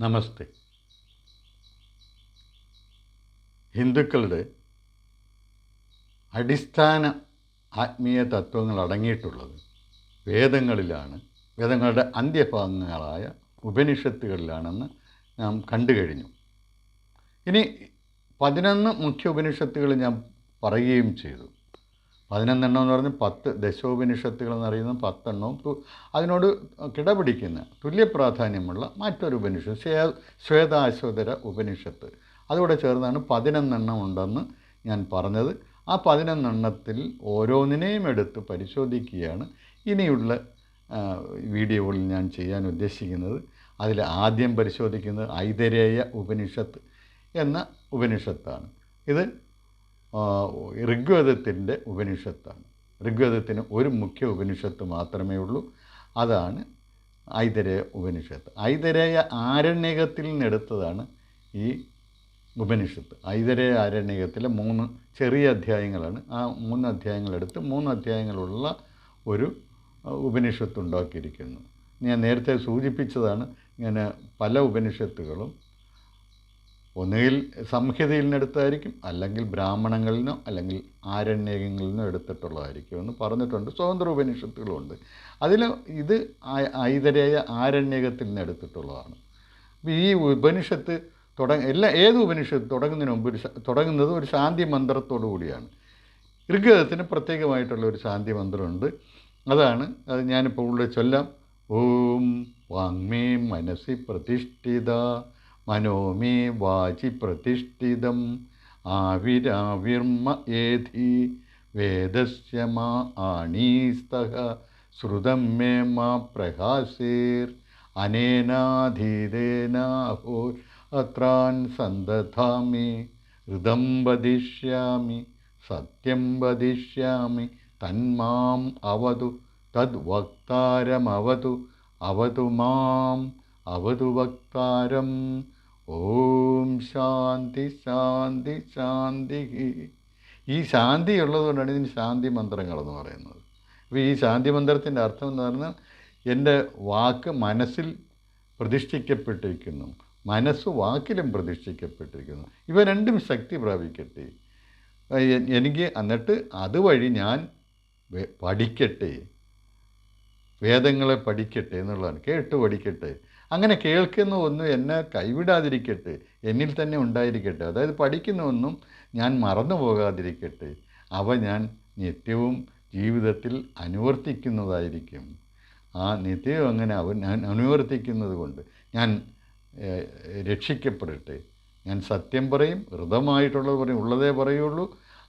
നമസ്തേ. ഹിന്ദുക്കളുടെ അടിസ്ഥാന ആത്മീയ തത്വങ്ങൾ അടങ്ങിയിട്ടുള്ളത് വേദങ്ങളിലാണ്. വേദങ്ങളുടെ അന്ത്യഭാഗങ്ങളായ ഉപനിഷത്തുകളിലാണെന്ന് നാം കണ്ടു കഴിഞ്ഞു. ഇനി പതിനൊന്ന് മുഖ്യ ഉപനിഷത്തുകൾ ഞാൻ പറയുകയും ചെയ്തു. പതിനൊന്നെണ്ണം എന്ന് പറഞ്ഞാൽ പത്ത് ദശോപനിഷത്തുകൾ എന്നറിയുന്ന പത്തെണ്ണവും അതിനോട് കിടപിടിക്കുന്ന തുല്യ പ്രാധാന്യമുള്ള മറ്റൊരു ഉപനിഷത്ത് ശ്വേ ശ്വേതാശ്വതര ഉപനിഷത്ത്. അതുകൂടെ ചേർന്നാണ് പതിനൊന്നെണ്ണം ഉണ്ടെന്ന് ഞാൻ പറഞ്ഞത്. ആ പതിനൊന്നെണ്ണത്തിൽ ഓരോന്നിനെയും എടുത്ത് പരിശോധിക്കുകയാണ് ഇനിയുള്ള വീഡിയോകളിൽ ഞാൻ ചെയ്യാൻ ഉദ്ദേശിക്കുന്നത്. അതിൽ ആദ്യം പരിശോധിക്കുന്നത് ഐതരേയ ഉപനിഷത്ത് എന്ന ഉപനിഷത്താണ്. ഇത് ഋഗ്വേദത്തിന്റെ ഉപനിഷത്താണ്. ഋഗ്വേദത്തിന് ഒരു മുഖ്യ ഉപനിഷത്ത് മാത്രമേ ഉള്ളൂ. അതാണ് ഐതരേയ ഉപനിഷത്ത്. ഐതരേയ ആരണ്യകത്തിൽ നിന്നെടുത്തതാണ് ഈ ഉപനിഷത്ത്. ഐതരേയ ആരണ്യകത്തിലെ മൂന്ന് ചെറിയ അധ്യായങ്ങളാണ്. ആ മൂന്ന് അധ്യായങ്ങളെടുത്ത് മൂന്ന് അധ്യായങ്ങളുള്ള ഒരു ഉപനിഷത്ത് ഉണ്ടാക്കിയിരിക്കുന്നു. ഞാൻ നേരത്തെ സൂചിപ്പിച്ചതാണ് ഇങ്ങനെ പല ഉപനിഷത്തുകളും ഒന്നുകിൽ സംഹിതയിൽ നിന്നെടുത്തായിരിക്കും അല്ലെങ്കിൽ ബ്രാഹ്മണങ്ങളിൽ നിന്നോ അല്ലെങ്കിൽ ആരണ്യകങ്ങളിൽ നിന്നോ എടുത്തിട്ടുള്ളതായിരിക്കും എന്ന് പറഞ്ഞിട്ടുണ്ട്. സ്വതന്ത്ര ഉപനിഷത്തുകളുണ്ട് അതിൽ ഇത് ഐതരേയ ആരണ്യകത്തിൽ നിന്ന് എടുത്തിട്ടുള്ളതാണ് അപ്പോൾ ഈ ഉപനിഷത്ത് തുടങ്ങ എല്ലാ ഏത് ഉപനിഷത്ത് തുടങ്ങുന്നതിന് മുമ്പ് ഒരു തുടങ്ങുന്നത് ഒരു ശാന്തി മന്ത്രത്തോടു കൂടിയാണ്. ഋഗ്വേദത്തിന് പ്രത്യേകമായിട്ടുള്ള ഒരു ശാന്തി മന്ത്രമുണ്ട്. അതാണ് അത് ഞാനിപ്പോൾ ഉള്ളിൽ ചൊല്ലാം. ഓം വാങ്മേ മനസ്സി പ്രതിഷ്ഠിത മനോമേ വാചി പ്രതിഷ്ഠിതം. ആവിരാവിർമ ഏധി. വേദസ്യ മാ ആണീസ്തഹ. ശ്രുതം മേ മാ പ്രകാശേർ അനേനാധീതേനാഹോ. അത്രാൻ സന്തധാമി ഋതം വദിഷ്യാമി സത്യം വദിഷ്യാമി തന്മാം അവതു. തദ്വക്താരമവതു അവതു മാം. അവതു വക്താരം. ഓം ശാന്തി ശാന്തി ശാന്തി. ഈ ശാന്തി ഉള്ളതുകൊണ്ടാണ് ഇതിന് ശാന്തി മന്ത്രങ്ങളെന്ന് പറയുന്നത്. അപ്പോൾ ഈ ശാന്തി മന്ത്രത്തിന്റെ അർത്ഥം എന്ന് പറഞ്ഞാൽ എന്റെ വാക്ക് മനസ്സിൽ പ്രതിഷ്ഠിക്കപ്പെട്ടിരിക്കുന്നു. മനസ്സ് വാക്കിലും പ്രതിഷ്ഠിക്കപ്പെട്ടിരിക്കുന്നു. ഇവ രണ്ടും ശക്തി പ്രാപിക്കട്ടെ. എനിക്ക് എന്നിട്ട് അതുവഴി ഞാൻ പഠിക്കട്ടെ. വേദങ്ങളെ പഠിക്കട്ടെ എന്നുള്ളതാണ്. കേട്ട് പഠിക്കട്ടെ. അങ്ങനെ കേൾക്കുന്ന ഒന്നും എന്നെ കൈവിടാതിരിക്കട്ടെ എന്നിൽ തന്നെ ഉണ്ടായിരിക്കട്ടെ. അതായത് പഠിക്കുന്ന ഒന്നും ഞാൻ മറന്നു പോകാതിരിക്കട്ടെ. അവ ഞാൻ നിത്യവും ജീവിതത്തിൽ അനുവർത്തിക്കുന്നതായിരിക്കും. ആ നിത്യവും അങ്ങനെ അവൻ ഞാൻ അനുവർത്തിക്കുന്നത് കൊണ്ട് ഞാൻ രക്ഷിക്കപ്പെടട്ടെ. ഞാൻ സത്യം പറയും ഹൃദമായിട്ടുള്ളത് പറയും ഉള്ളതേ പറയുള്ളൂ.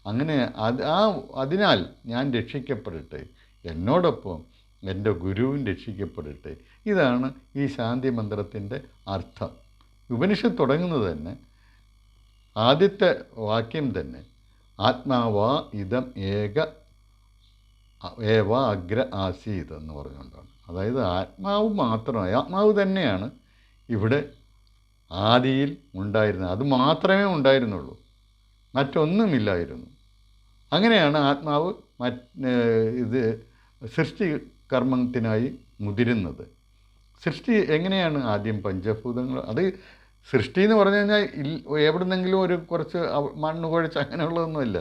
അങ്ങനെ അത് ആ അതിനാൽ ഞാൻ രക്ഷിക്കപ്പെടട്ടെ. എന്നോടൊപ്പം എന്റെ ഗുരുവും രക്ഷിക്കപ്പെടട്ടെ. ഇതാണ് ഈ ശാന്തി മന്ത്രത്തിന്റെ അർത്ഥം. ഉപനിഷത്ത് തുടങ്ങുന്നത് തന്നെ ആദ്യത്തെ വാക്യം തന്നെ ആത്മാവാ ഇതം ഏക ഏവ അഗ്ര ആസീത് എന്ന് പറഞ്ഞുകൊണ്ടാണ്. അതായത് ആത്മാവ് മാത്രമായി ആത്മാവ് തന്നെയാണ് ഇവിടെ ആദിയിൽ ഉണ്ടായിരുന്നത്. അത് മാത്രമേ ഉണ്ടായിരുന്നുള്ളൂ. മറ്റൊന്നുമില്ലായിരുന്നു. അങ്ങനെയാണ് ആത്മാവ് മറ്റ് ഇത് സൃഷ്ടി കർമ്മത്തിനായി മുതിരുന്നത്. സൃഷ്ടി എങ്ങനെയാണ് ആദ്യം പഞ്ചഭൂതങ്ങൾ? അത് സൃഷ്ടി എന്ന് പറഞ്ഞു കഴിഞ്ഞാൽ എവിടെ എവിടുന്നെങ്കിലും ഒരു കുറച്ച് മണ്ണ് കുഴച്ച് അങ്ങനെയുള്ളതൊന്നുമില്ല.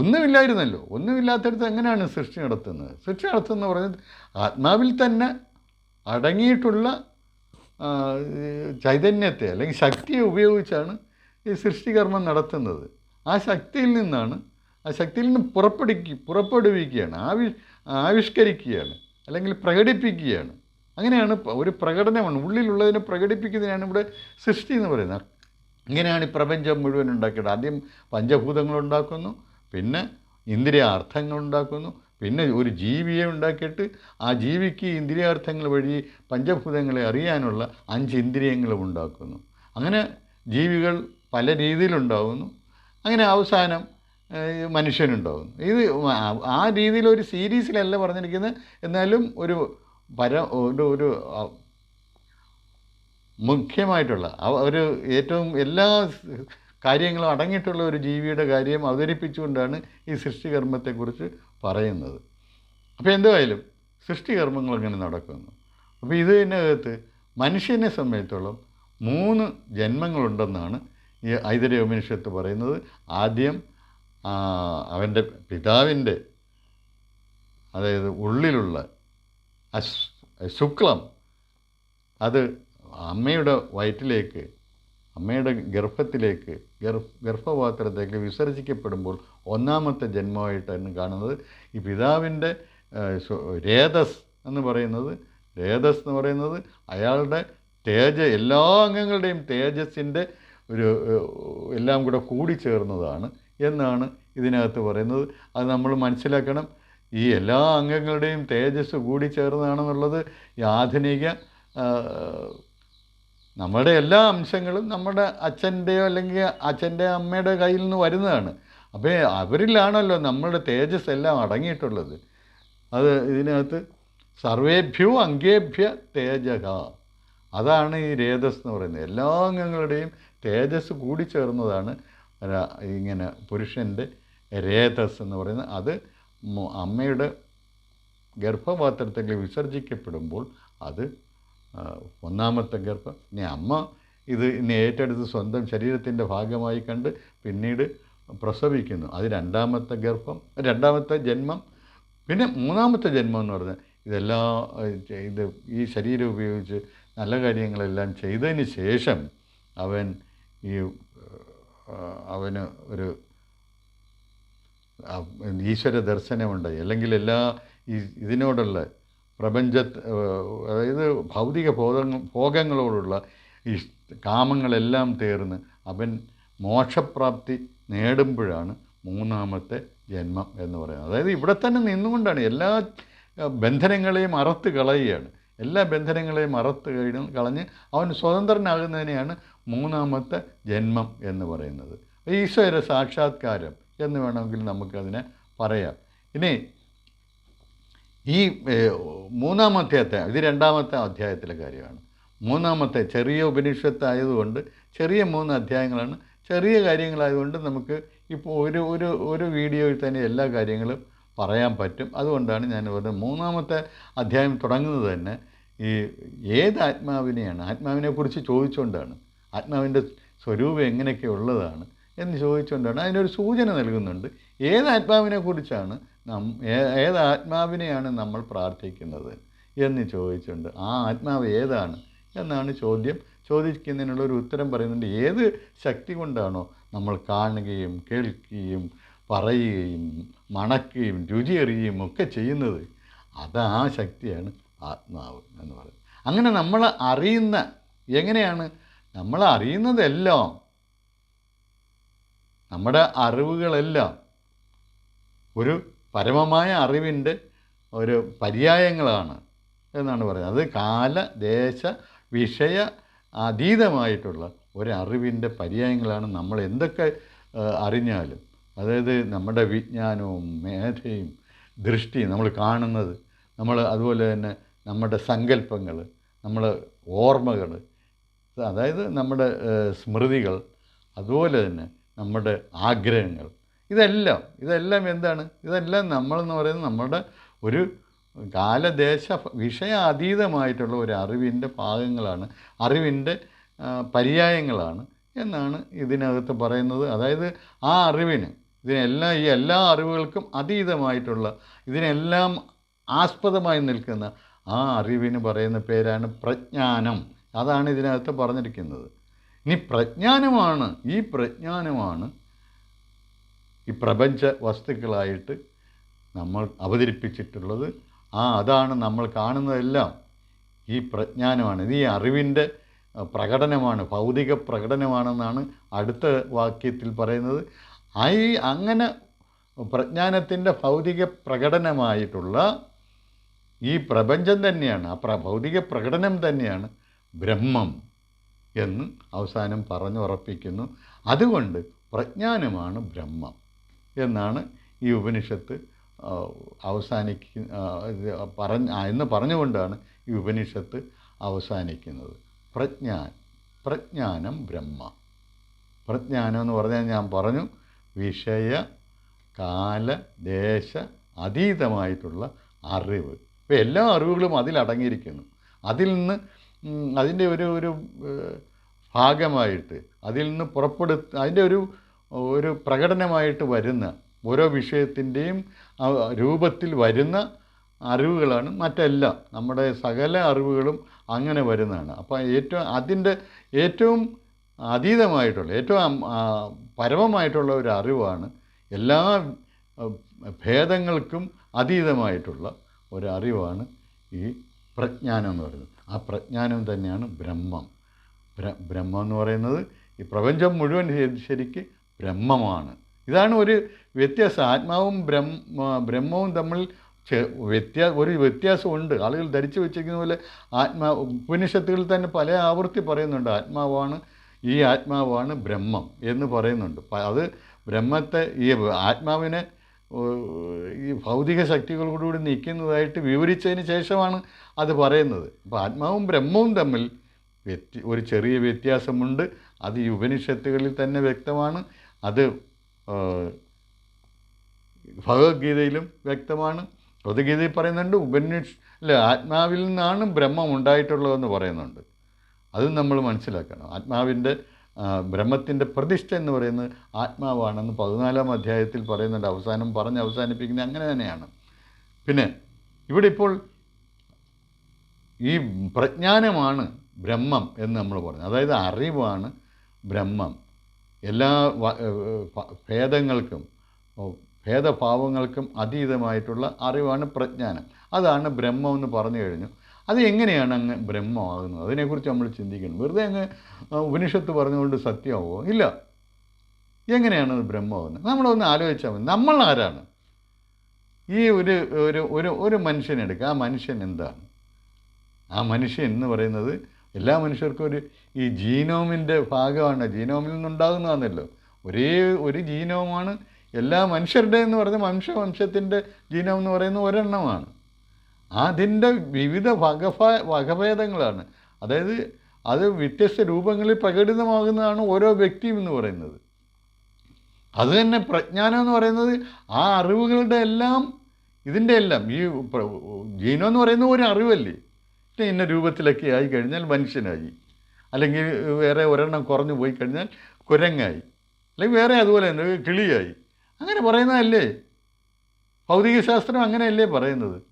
ഒന്നുമില്ലായിരുന്നല്ലോ. ഒന്നുമില്ലാത്തടത്ത് എങ്ങനെയാണ് സൃഷ്ടി നടത്തുന്നത്? സൃഷ്ടി നടത്തുന്നത് പറഞ്ഞാൽ ആത്മാവിൽ തന്നെ അടങ്ങിയിട്ടുള്ള ചൈതന്യത്തെ അല്ലെങ്കിൽ ശക്തിയെ ഉപയോഗിച്ചാണ് ഈ സൃഷ്ടികർമ്മം നടത്തുന്നത്. ആ ശക്തിയിൽ നിന്നാണ് ആ ശക്തിയിൽ നിന്ന് പുറപ്പെടുക്കി പുറപ്പെടുവിക്കുകയാണ് ആവി ആവിഷ്കരിക്കുകയാണ് അല്ലെങ്കിൽ പ്രകടിപ്പിക്കുകയാണ്. അങ്ങനെയാണ് ഒരു പ്രകടനമാണ്. ഉള്ളിലുള്ളതിനെ പ്രകടിപ്പിക്കുന്നതിനാണ് ഇവിടെ സൃഷ്ടി എന്ന് പറയുന്നത്. ഇങ്ങനെയാണ് ഈ പ്രപഞ്ചം മുഴുവൻ ഉണ്ടാക്കിയത്. ആദ്യം പഞ്ചഭൂതങ്ങൾ ഉണ്ടാക്കുന്നു പിന്നെ ഇന്ദ്രിയാർത്ഥങ്ങൾ ഉണ്ടാക്കുന്നു പിന്നെ ഒരു ജീവിയെ ഉണ്ടാക്കിയിട്ട് ആ ജീവിക്ക് ഇന്ദ്രിയാർത്ഥങ്ങൾ വഴി പഞ്ചഭൂതങ്ങളെ അറിയാനുള്ള അഞ്ച് ഇന്ദ്രിയങ്ങളും ഉണ്ടാക്കുന്നു. അങ്ങനെ ജീവികൾ പല രീതിയിലുണ്ടാകുന്നു അങ്ങനെ അവസാനം മനുഷ്യനുണ്ടാകുന്നു ഇത് ആ- ഒരു സീരീസിലല്ല പറഞ്ഞിരിക്കുന്നത്. എന്നാലും ഒരു പര ഒരു ഒരു മുഖ്യമായിട്ടുള്ള ഒരു ഏറ്റവും എല്ലാ കാര്യങ്ങളും അടങ്ങിയിട്ടുള്ള ഒരു ജീവിയുടെ കാര്യം അവതരിപ്പിച്ചുകൊണ്ടാണ് ഈ സൃഷ്ടികർമ്മത്തെക്കുറിച്ച് പറയുന്നത്. അപ്പോൾ എന്തായാലും സൃഷ്ടികർമ്മങ്ങൾ ഇങ്ങനെ നടക്കുന്നു. അപ്പോൾ ഇതിനകത്ത് മനുഷ്യനെ സംബന്ധിച്ചോളം മൂന്ന് ജന്മങ്ങളുണ്ടെന്നാണ് ഈ ഐതര ഉപനിഷത്ത് പറയുന്നത്. ആദ്യം അവന്റെ പിതാവിന്റെ അതായത് ഉള്ളിലുള്ള ശുക്ലം. അത് അമ്മയുടെ വയറ്റിലേക്ക് അമ്മയുടെ ഗർഭത്തിലേക്ക് ഗർഭ ഗർഭപാത്രത്തേക്ക് വിസർജിക്കപ്പെടുമ്പോൾ ഒന്നാമത്തെ ജന്മമായിട്ടാണ് കാണുന്നത്. ഈ പിതാവിന്റെ രേതസ് എന്ന് പറയുന്നത് രേതസ് എന്ന് പറയുന്നത് അയാളുടെ തേജ എല്ലാ അംഗങ്ങളുടെയും തേജസ്സിന്റെ ഒരു എല്ലാം കൂടെ കൂടിച്ചേർന്നതാണ് എന്നാണ് ഇതിനകത്ത് പറയുന്നത്. അത് നമ്മൾ മനസ്സിലാക്കണം. ഈ എല്ലാ അംഗങ്ങളുടെയും തേജസ് കൂടിച്ചേർന്നതാണെന്നുള്ളത് ആധുനിക നമ്മുടെ എല്ലാ അംശങ്ങളും നമ്മുടെ അച്ഛന്റെയോ അല്ലെങ്കിൽ അച്ഛന്റെ അമ്മയുടെ കയ്യിൽ നിന്ന് വരുന്നതാണ്. അപ്പോൾ അവരിലാണല്ലോ നമ്മളുടെ തേജസ് എല്ലാം അടങ്ങിയിട്ടുള്ളത്. അത് ഇതിനകത്ത് സർവേഭ്യോ അംഗേഭ്യ തേജക അതാണ് ഈ രേതസ് എന്ന് പറയുന്നത്. എല്ലാ അംഗങ്ങളുടെയും തേജസ് കൂടിച്ചേർന്നതാണ് ചേർന്നതാണ് ഇങ്ങനെ പുരുഷന്റെ രേതസ് എന്ന് പറയുന്നത്. അത് അമ്മയുടെ ഗർഭപാത്രത്തിൽ വിസർജിക്കപ്പെടുമ്പോൾ അത് ഒന്നാമത്തെ ഗർഭം ഇനി അമ്മ ഇത് ഇനി ഏറ്റെടുത്ത് സ്വന്തം ശരീരത്തിന്റെ ഭാഗമായി കണ്ട് പിന്നീട് പ്രസവിക്കുന്നു. അത് രണ്ടാമത്തെ ഗർഭം രണ്ടാമത്തെ ജന്മം. പിന്നെ മൂന്നാമത്തെ ജന്മം എന്ന് പറഞ്ഞാൽ ഇതെല്ലാം ഇത് ഈ ശരീരം ഉപയോഗിച്ച് നല്ല കാര്യങ്ങളെല്ലാം ചെയ്തതിന് ശേഷം അവൻ ഈ അവന് ഒരു ഈശ്വര ദർശനമുണ്ടായി അല്ലെങ്കിൽ എല്ലാ ഇതിനോടുള്ള പ്രപഞ്ച അതായത് ഭൗതിക ഭോഗ ഭോഗങ്ങളോടുള്ള ഈ കാമങ്ങളെല്ലാം തീർന്ന് അവൻ മോക്ഷപ്രാപ്തി നേടുമ്പോഴാണ് മൂന്നാമത്തെ ജന്മം എന്ന് പറയുന്നത്. അതായത് ഇവിടെ തന്നെ നിന്നുകൊണ്ടാണ് എല്ലാ ബന്ധനങ്ങളെയും അറുത്ത് കളയുകയാണ്. എല്ലാ ബന്ധനങ്ങളെയും അറുത്ത് കഴിഞ്ഞ് കളഞ്ഞ് അവൻ സ്വതന്ത്രനാകുന്നതിനെയാണ് മൂന്നാമത്തെ ജന്മം എന്ന് പറയുന്നത്. ഈശ്വര സാക്ഷാത്കാരം. എന്ന് വേണമെങ്കിൽ നമുക്കതിനെ പറയാം. ഇനി ഈ മൂന്നാം മൂന്നാമത്തെ അധ്യായം ഇത് രണ്ടാമത്തെ അധ്യായത്തിലെ കാര്യമാണ്. മൂന്നാമത്തെ ചെറിയ ഉപനിഷത്തായതുകൊണ്ട് ചെറിയ മൂന്ന് അധ്യായങ്ങളാണ്. ചെറിയ കാര്യങ്ങളായതുകൊണ്ട് നമുക്ക് ഇപ്പോൾ ഒരു ഒരു ഒരു വീഡിയോയിൽ തന്നെ എല്ലാ കാര്യങ്ങളും പറയാൻ പറ്റും. അതുകൊണ്ടാണ് ഞാൻ പറഞ്ഞത് മൂന്നാമത്തെ അധ്യായം തുടങ്ങുന്നത് തന്നെ ഈ ഏത് ആത്മാവിനെയാണ്? ആത്മാവിനെക്കുറിച്ച് ചോദിച്ചുകൊണ്ടാണ്. ആത്മാവിന്റെ സ്വരൂപം എങ്ങനെയൊക്കെ ഉള്ളതാണ്. എന്ന് ചോദിച്ചുകൊണ്ടാണ് അതിനൊരു സൂചന നൽകുന്നുണ്ട്. ഏത് ആത്മാവിനെ കുറിച്ചാണ് നം ഏത് ആത്മാവിനെയാണ് നമ്മൾ പ്രാർത്ഥിക്കുന്നത് എന്ന് ചോദിച്ചുകൊണ്ട് ആ ആത്മാവ് ഏതാണ് എന്നാണ് ചോദ്യം. ചോദിക്കുന്നതിനുള്ള ഒരു ഉത്തരം പറയുന്നുണ്ട്. ഏത് ശക്തി കൊണ്ടാണോ നമ്മൾ കാണുകയും കേൾക്കുകയും പറയുകയും മണക്കുകയും രുചി അറിയുകയും ഒക്കെ ചെയ്യുന്നത്? അത് ആ ശക്തിയാണ് ആത്മാവ് എന്ന് പറയുന്നത്. അങ്ങനെ നമ്മൾ അറിയുന്ന എങ്ങനെയാണ്? നമ്മൾ അറിയുന്നതെല്ലാം നമ്മുടെ അറിവുകളെല്ലാം ഒരു പരമമായ അറിവിന്റെ ഒരു പര്യായങ്ങളാണ് എന്നാണ് പറയുന്നത്. അത് കാല ദേശ വിഷയ അതീതമായിട്ടുള്ള ഒരറിവിന്റെ പര്യായങ്ങളാണ് നമ്മൾ എന്തൊക്കെ അറിഞ്ഞാലും. അതായത് നമ്മുടെ വിജ്ഞാനവും മേധയും ദൃഷ്ടിയും നമ്മൾ കാണുന്നത് നമ്മൾ അതുപോലെ തന്നെ നമ്മുടെ സങ്കല്പങ്ങൾ നമ്മൾ ഓർമ്മകൾ അതായത് നമ്മുടെ സ്മൃതികൾ അതുപോലെ തന്നെ നമ്മുടെ ആഗ്രഹങ്ങൾ. ഇതെല്ലാം ഇതെല്ലാം എന്താണ്? ഇതെല്ലാം നമ്മളെന്ന് പറയുന്നത് നമ്മുടെ ഒരു കാലദേശ വിഷയാതീതമായിട്ടുള്ള ഒരു അറിവിന്റെ ഭാഗങ്ങളാണ് അറിവിന്റെ പര്യായങ്ങളാണ് എന്നാണ് ഇതിനകത്ത് പറയുന്നത്. അതായത് ആ അറിവിന് ഇതിനെല്ലാം ഈ എല്ലാ അറിവുകൾക്കും അതീതമായിട്ടുള്ള ഇതിനെല്ലാം ആസ്പദമായി നിൽക്കുന്ന ആ അറിവിന് പറയുന്ന പേരാണ് പ്രജ്ഞാനം. അതാണ് ഇതിനകത്ത് പറഞ്ഞിരിക്കുന്നത്. ഇനി പ്രജ്ഞാനമാണ് ഈ പ്രജ്ഞാനമാണ് ഈ പ്രപഞ്ച വസ്തുക്കളായിട്ട് നമ്മൾ അവതരിപ്പിച്ചിട്ടുള്ളത്. ആ അതാണ് നമ്മൾ കാണുന്നതെല്ലാം ഈ പ്രജ്ഞാനമാണ്. ഇത് ഈ അറിവിന്റെ പ്രകടനമാണ് ഭൗതിക പ്രകടനമാണെന്നാണ് അടുത്ത വാക്യത്തിൽ പറയുന്നത്. ഈ അങ്ങനെ പ്രജ്ഞാനത്തിന്റെ ഭൗതിക പ്രകടനമായിട്ടുള്ള ഈ പ്രപഞ്ചം തന്നെയാണ്. ആ ഭൗതിക പ്രകടനം തന്നെയാണ് ബ്രഹ്മം. എന്ന് അവസാനം പറഞ്ഞുറപ്പിക്കുന്നു. അതുകൊണ്ട് പ്രജ്ഞാനമാണ് ബ്രഹ്മം എന്നാണ് ഈ ഉപനിഷത്ത് അവസാനിക്ക പറഞ്ഞ എന്ന് പറഞ്ഞുകൊണ്ടാണ് ഈ ഉപനിഷത്ത് അവസാനിക്കുന്നത്. പ്രജ്ഞാൻ പ്രജ്ഞാനം ബ്രഹ്മ. പ്രജ്ഞാനം എന്ന് പറഞ്ഞാൽ ഞാൻ പറഞ്ഞു വിഷയ കാല ദേശ അതീതമായിട്ടുള്ള അറിവ്. ഇപ്പോൾ എല്ലാ അറിവുകളും അതിലടങ്ങിയിരിക്കുന്നു. അതിൽ നിന്ന് അതിന്റെ ഒരു ഒരു ഭാഗമായിട്ട് അതിൽ നിന്ന് പുറപ്പെടുത്ത അതിന്റെ ഒരു ഒരു പ്രകടനമായിട്ട് വരുന്ന ഓരോ വിഷയത്തിന്റെയും രൂപത്തിൽ വരുന്ന അറിവുകളാണ് മറ്റല്ല. നമ്മുടെ സകല അറിവുകളും അങ്ങനെ വരുന്നതാണ്. അപ്പോൾ ഏറ്റവും അതിന്റെ ഏറ്റവും അതീതമായിട്ടുള്ള ഏറ്റവും പരമമായിട്ടുള്ള ഒരു അറിവാണ് എല്ലാ ഭേദങ്ങൾക്കും അതീതമായിട്ടുള്ള ഒരു അറിവാണ് ഈ പ്രജ്ഞാനം എന്ന് പറയുന്നത്. ആ പ്രജ്ഞാനം തന്നെയാണ് ബ്രഹ്മം. ബ്ര- ബ്രഹ്മം എന്ന് പറയുന്നത് ഈ പ്രപഞ്ചം മുഴുവൻ ശരി- ശരിക്ക് ബ്രഹ്മമാണ്. ഇതാണ് ഒരു വ്യത്യാസം. ആത്മാവും ബ്രഹ്മ ബ്രഹ്മവും തമ്മിൽ വ്യത്യാ ഒരു വ്യത്യാസമുണ്ട്. ആളുകൾ ധരിച്ചു വെച്ചിരിക്കുന്ന പോലെ ആത്മാ ഉപനിഷത്തുകളിൽ തന്നെ പല ആവർത്തി പറയുന്നുണ്ട്. ആത്മാവാണ് ഈ ആത്മാവാണ് ബ്രഹ്മം എന്ന് പറയുന്നുണ്ട്. അത് ബ്രഹ്മത്തെ ഈ ആത്മാവിനെ ഈ ഭൗതിക ശക്തികളോടുകൂടി നിൽക്കുന്നതായിട്ട് വിവരിച്ചതിന് ശേഷമാണ് അത് പറയുന്നത്. അപ്പോൾ ആത്മാവും ബ്രഹ്മവും തമ്മിൽ വ്യത്യ ഒരു ചെറിയ വ്യത്യാസമുണ്ട്. അത് ഈ ഉപനിഷത്തുകളിൽ തന്നെ വ്യക്തമാണ്. അത് ഭഗവത്ഗീതയിലും വ്യക്തമാണ്. ഭഗവത്ഗീതയിൽ പറയുന്നുണ്ട് ഉപനിഷ് അല്ല ആത്മാവിൽ നിന്നാണ് ബ്രഹ്മം ഉണ്ടായിട്ടുള്ളതെന്ന് പറയുന്നുണ്ട്. അതും നമ്മൾ മനസ്സിലാക്കണം. ആത്മാവിന്റെ ബ്രഹ്മത്തിന്റെ പ്രതിഷ്ഠ എന്ന് പറയുന്നത് ആത്മാവാണെന്ന് പതിനാലാം അധ്യായത്തിൽ പറയുന്നുണ്ട്. അവസാനം പറഞ്ഞ് അവസാനിപ്പിക്കുന്നത് അങ്ങനെ തന്നെയാണ്. പിന്നെ ഇവിടെ ഇപ്പോൾ ഈ പ്രജ്ഞാനമാണ് ബ്രഹ്മം എന്ന് നമ്മൾ പറഞ്ഞു. അതായത് അറിവാണ് ബ്രഹ്മം. എല്ലാ ഭേദങ്ങൾക്കും ഭേദഭാവങ്ങൾക്കും അതീതമായിട്ടുള്ള അറിവാണ് പ്രജ്ഞാനം. അതാണ് ബ്രഹ്മം എന്ന് പറഞ്ഞു കഴിഞ്ഞു. അത് എങ്ങനെയാണ് അങ്ങ് ബ്രഹ്മമാകുന്നത്? അതിനെക്കുറിച്ച് നമ്മൾ ചിന്തിക്കണം. വെറുതെ അങ്ങ് ഉപനിഷത്ത് പറഞ്ഞുകൊണ്ട് സത്യമാവോ ഇല്ല. എങ്ങനെയാണ് അത് ബ്രഹ്മമാകുന്നത്? നമ്മളൊന്ന് ആലോചിച്ചാൽ മതി. നമ്മൾ ആരാണ്? ഈ ഒരു ഒരു ഒരു ഒരു മനുഷ്യനെടുക്കുക ആ മനുഷ്യൻ എന്താണ്? ആ മനുഷ്യൻ എന്ന് പറയുന്നത് എല്ലാ മനുഷ്യർക്കും ഒരു ഈ ജീനോമിന്റെ ഭാഗമാണ്. ജീനോമിൽ നിന്നുണ്ടാകുന്നതാണല്ലോ. ഒരേ ഒരു ജീനോമാണ് എല്ലാ മനുഷ്യരുടെ എന്ന് പറയുന്നത് മനുഷ്യവംശത്തിന്റെ ജീനോം എന്ന് പറയുന്നത് ഒരെണ്ണമാണ്. അതിന്റെ വിവിധ വകഭ വകഭേദങ്ങളാണ്. അതായത് അത് വ്യത്യസ്ത രൂപങ്ങളിൽ പ്രകടിതമാകുന്നതാണ് ഓരോ വ്യക്തിയും എന്ന് പറയുന്നത്. അത് തന്നെ പ്രജ്ഞാനം എന്ന് പറയുന്നത് ആ അറിവുകളുടെ എല്ലാം ഇതിന്റെ എല്ലാം ഈ ജീനോ എന്ന് പറയുന്നത് ഒരു അറിവല്ലേ? ഇന്ന രൂപത്തിലൊക്കെ ആയി കഴിഞ്ഞാൽ മനുഷ്യനായി. അല്ലെങ്കിൽ വേറെ ഒരെണ്ണം കുറഞ്ഞു പോയി കഴിഞ്ഞാൽ കുരങ്ങായി. അല്ലെങ്കിൽ വേറെ അതുപോലെ തന്നെ കിളിയായി. അങ്ങനെ പറയുന്നതല്ലേ? ഭൗതികശാസ്ത്രം അങ്ങനെയല്ലേ പറയുന്നത്?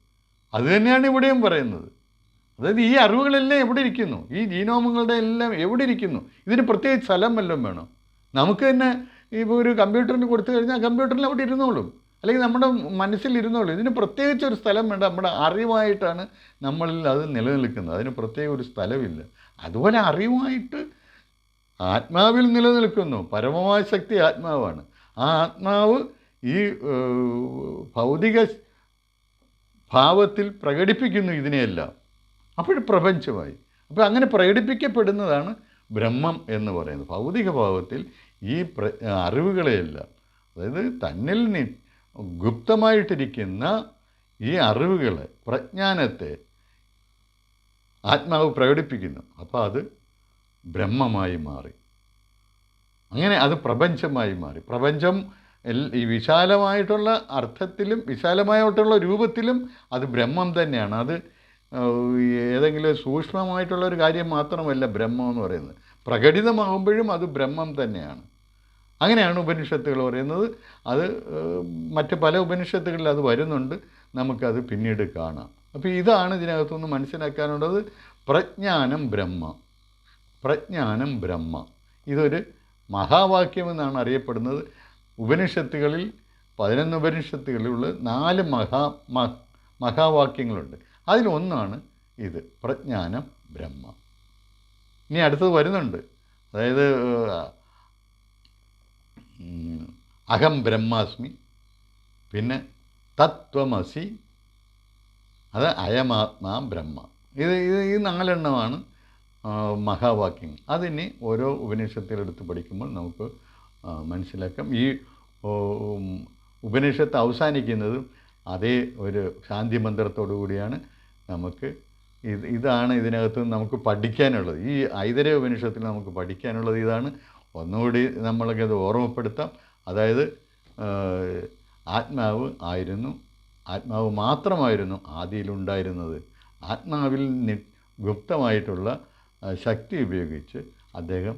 അത് തന്നെയാണ് ഇവിടെയും പറയുന്നത്. അതായത് ഈ അറിവുകളെല്ലാം എവിടെ ഇരിക്കുന്നു? ഈ ജീനോമങ്ങളുടെ എല്ലാം എവിടെ ഇരിക്കുന്നു? ഇതിന് പ്രത്യേകിച്ച് സ്ഥലം വല്ലതും വേണം? നമുക്ക് തന്നെ ഇപ്പോൾ ഒരു കമ്പ്യൂട്ടറിന് കൊടുത്തു കഴിഞ്ഞാൽ കമ്പ്യൂട്ടറിൽ അവിടെ ഇരുന്നോളും. അല്ലെങ്കിൽ നമ്മുടെ മനസ്സിൽ ഇരുന്നോളും. ഇതിന് പ്രത്യേകിച്ച് ഒരു സ്ഥലം വേണ്ട. നമ്മുടെ അറിവായിട്ടാണ് നമ്മളിൽ അത് നിലനിൽക്കുന്നത്. അതിന് പ്രത്യേക ഒരു സ്ഥലമില്ല. അതുപോലെ അറിവായിട്ട് ആത്മാവിൽ നിലനിൽക്കുന്നു. പരമമായ ശക്തി ആത്മാവാണ്. ആ ആത്മാവ് ഈ ഭൗതിക ഭാവത്തിൽ പ്രകടിപ്പിക്കുന്നു ഇതിനെയെല്ലാം. അപ്പോൾ പ്രപഞ്ചമായി. അപ്പോൾ അങ്ങനെ പ്രകടിപ്പിക്കപ്പെടുന്നതാണ് ബ്രഹ്മം എന്ന് പറയുന്നത്. ഭൗതിക ഭാവത്തിൽ ഈ പ്ര അറിവുകളെയെല്ലാം അതായത് തന്നിൽ നി ഗുപ്തമായിട്ടിരിക്കുന്ന ഈ അറിവുകളെ പ്രജ്ഞാനത്തെ ആത്മാവ് പ്രകടിപ്പിക്കുന്നു. അപ്പോൾ അത് ബ്രഹ്മമായി മാറി. അങ്ങനെ അത് പ്രപഞ്ചമായി മാറി. പ്രപഞ്ചം ഈ വിശാലമായിട്ടുള്ള അർത്ഥത്തിലും വിശാലമായിട്ടുള്ള രൂപത്തിലും അത് ബ്രഹ്മം തന്നെയാണ്. അത് ഏതെങ്കിലും സൂക്ഷ്മമായിട്ടുള്ള ഒരു കാര്യം മാത്രമല്ല ബ്രഹ്മം എന്ന് പറയുന്നത്. പ്രകടിതമാകുമ്പോഴും അത് ബ്രഹ്മം തന്നെയാണ്. അങ്ങനെയാണ് ഉപനിഷത്തുകൾ പറയുന്നത്. അത് മറ്റ് പല ഉപനിഷത്തുകളിൽ അത് വരുന്നുണ്ട്. നമുക്കത് പിന്നീട് കാണാം. അപ്പോൾ ഇതാണ് ഇതിനകത്തുനിന്ന് മനസ്സിലാക്കാനുള്ളത്. പ്രജ്ഞാനം ബ്രഹ്മ. പ്രജ്ഞാനം ബ്രഹ്മ. ഇതൊരു മഹാവാക്യമെന്നാണ് അറിയപ്പെടുന്നത്. ഉപനിഷത്തുകളിൽ പതിനൊന്ന് ഉപനിഷത്തുകളിലുള്ള നാല് മഹാ മഹാവാക്യങ്ങളുണ്ട്. അതിലൊന്നാണ് ഇത് പ്രജ്ഞാനം ബ്രഹ്മ. ഇനി അടുത്തത് വരുന്നുണ്ട്. അതായത് അഹം ബ്രഹ്മാസ്മി പിന്നെ തത്വമസി അത് അയമാത്മാ ബ്രഹ്മ. ഇത് ഇത് ഈ നാലെണ്ണമാണ് മഹാവാക്യങ്ങൾ. അതിനെ ഓരോ ഉപനിഷത്തിലെടുത്ത് പഠിക്കുമ്പോൾ നമുക്ക് മനസ്സിലാക്കാം. ഈ ഉപനിഷത്ത് അവസാനിക്കുന്നതും അതേ ഒരു ശാന്തി മന്ത്രത്തോടു കൂടിയാണ് നമുക്ക് ഇത് ഇതാണ് ഇതിനകത്ത് നമുക്ക് പഠിക്കാനുള്ളത്. ഈ ഐതര ഉപനിഷത്തിൽ നമുക്ക് പഠിക്കാനുള്ളത് ഇതാണ്. ഒന്നുകൂടി നമ്മൾക്കത് ഓർമ്മപ്പെടുത്താം. അതായത് ആത്മാവ് ആയിരുന്നു ആത്മാവ് മാത്രമായിരുന്നു ആദിയിലുണ്ടായിരുന്നത്. ആത്മാവിൽ നി ഗുപ്തമായിട്ടുള്ള ശക്തി ഉപയോഗിച്ച് അദ്ദേഹം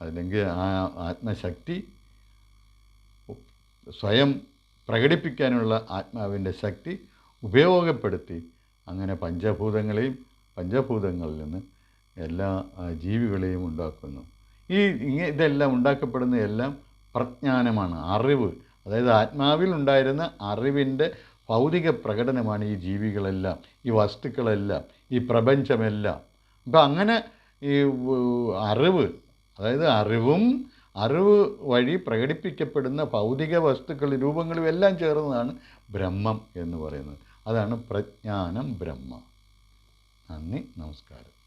അല്ലെങ്കിൽ ആ ആത്മശക്തി സ്വയം പ്രകടിപ്പിക്കാനുള്ള ആത്മാവിന്റെ ശക്തി ഉപയോഗപ്പെടുത്തി അങ്ങനെ പഞ്ചഭൂതങ്ങളെയും പഞ്ചഭൂതങ്ങളിൽ നിന്ന് എല്ലാ ജീവികളെയും ഉണ്ടാക്കുന്നു. ഈ ഇതെല്ലാം ഉണ്ടാക്കപ്പെടുന്ന എല്ലാം പ്രജ്ഞാനമാണ് അറിവ്. അതായത് ആത്മാവിൽ ഉണ്ടായിരുന്ന അറിവിന്റെ ഭൗതിക പ്രകടനമാണ് ഈ ജീവികളെല്ലാം ഈ വസ്തുക്കളെല്ലാം ഈ പ്രപഞ്ചമെല്ലാം. അപ്പം അങ്ങനെ ഈ അറിവ് അതായത് അറിവും അറിവ് വഴി പ്രകടിപ്പിക്കപ്പെടുന്ന ഭൗതിക വസ്തുക്കൾ രൂപങ്ങളും എല്ലാം ചേർന്നതാണ് ബ്രഹ്മം എന്ന് പറയുന്നത്. അതാണ് പ്രജ്ഞാനം ബ്രഹ്മ. നന്ദി നമസ്കാരം.